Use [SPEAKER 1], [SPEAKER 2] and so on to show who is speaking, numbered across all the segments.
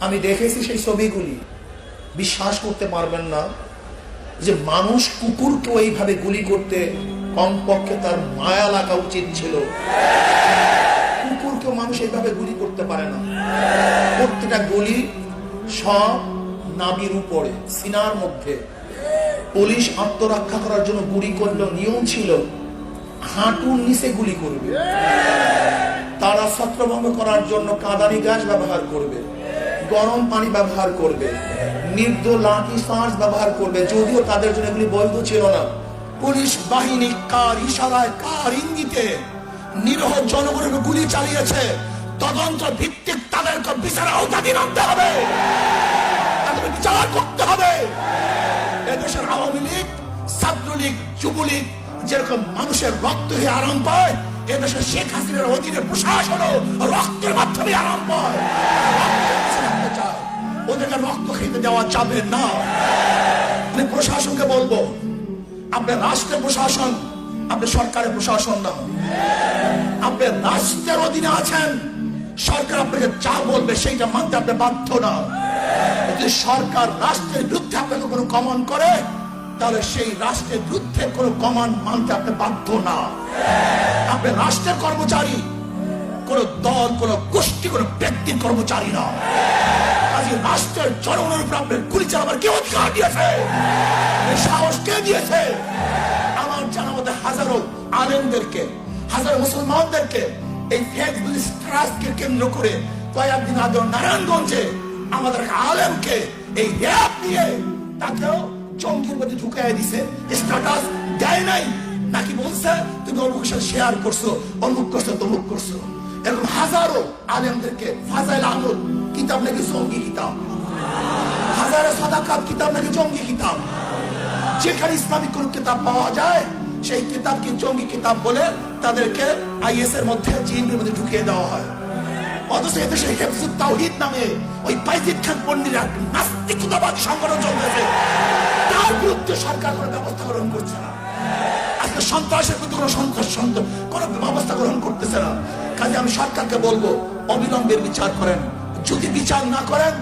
[SPEAKER 1] আমি দেখেছি সেই ছবিগুলি। বিশ্বাস করতে পারবেন না যে মানুষ কুকুরকে এইভাবে গুলি করতে কমপক্ষে তার মায়া লাগা উচিত ছিল। কুকুরকে মানুষ এইভাবে গুলি করতে পারে না। প্রত্যেকটা গুলি সব নাবির উপরে, সিনার মধ্যে। পুলিশ আত্মরক্ষা করার জন্য গুলি করলেও নিয়ম ছিল, হাঁটুর নিচে গুলি করবে। তারা ছত্রভঙ্গ করার জন্য কাদানি গাছ ব্যবহার করবে। গরম পানি ব্যবহার করবে মৃদু লাঠি চার্জ ব্যবহার করবে, যদিও তাদের জন্য এগুলি বৈধ ছিল না। পুলিশ বাহিনী কার ইশারায়, কার ইঙ্গিতে নিরহ জনগণের গুলি চালিয়েছে? তদন্ত ভিত্তিক তাদেরকে বিচার আওতাধীন আনতে হবে। তাদের বিচার করতে হবে। এদেশের আওয়ামী লীগ, ছাত্রলীগ, যুবলীগ যেরকম মানুষের রক্ত হয়ে আরাম পায় এদেশের শেখ হাসিনার অধীনে প্রশাসনও রক্তের মাধ্যমে আরাম পায়। দেওয়া যাবে না। আমি প্রশাসনকে বলব আপনার রাষ্ট্রের প্রশাসন, আপনি সরকারের প্রশাসন না। আপনি রাষ্ট্রের অধীনে আছেন, সরকার আপনাকে যা বলবে সেইটা মানতে আপনি বাধ্য না। যদি সরকার রাষ্ট্রের বিরুদ্ধে আপনাকে কোনো কমান করে, তাহলে সেই রাষ্ট্রের বিরুদ্ধে কোনো কমান মানতে আপনি বাধ্য না। আপনি রাষ্ট্রের কর্মচারী কোন দল, কোন গোষ্ঠী, কোন ব্যক্তির কর্মচারী না কাজে রাষ্ট্রের জনগণের উপর আপনার গুলি চালাবার কে অধিকার দিয়েছে? সাহস কে দিয়েছে? আমার জানা মতে হাজারো আলেমদেরকে, হাজারো মুসলমানদেরকে এই ফেসবুক স্ট্রাসকে কেন্দ্র করে কয়েকদিন আগে নারায়ণগঞ্জে আমাদের আলেমকে এই র্যাপ নিয়ে তাকেও জঙ্গির মধ্যে ঢুকাই দিছে। স্ট্যাটাস দেয় নাই, নাকি বলছে, তুমি অমুকের সাথে শেয়ার করছ, অমুক করছ, তমুক করছ। এরকম হাজারো আলেমদেরকে ফাজাইল আমল, কিতাব নাকি জঙ্গি কিতাব। হাজারো সাদাকাত কিতাব নাকি জঙ্গি কিতাব। যেখানে ইসলামিক কোন কিতাব পাওয়া যায়, সেই কিতাবকে জঙ্গি কিতাব বলে তাদেরকে আইএস এর মধ্যে জিনের মধ্যে ঢুকিয়ে দেওয়া হয়। অথচ এদেশে হেফজুত তাওহিদ নামে ওই বাইজিদ খান পন্ডির নাস্তিকতাবাদী সংগঠন চলতেছে। তার বিরুদ্ধে সরকার কোনো ব্যবস্থা গ্রহণ করছে না। আজকে সন্ত্রাসের প্রতি কোনো সন্ত্রাস সন্ত কোনো আমি সরকারকে বলব অবিলম্বের বিচার করেন। যদি বিচার না করেন,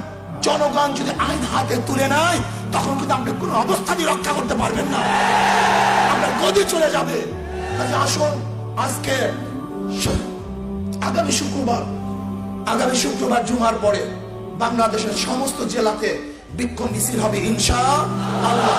[SPEAKER 1] জনগণ যদি আইন হাতে তুলে নেয়, তখন কিন্তু আপনি কোনো অবস্থাতেই রক্ষা করতে পারবেন না। আপনার গদি চলে যাবে। আসুন, আজকে আগামী শুক্রবার আগামী শুক্রবার জুমার পরে বাংলাদেশের সমস্ত জেলাতে বিক্ষোভ মিছিল হবে, ইনশা আল্লাহ।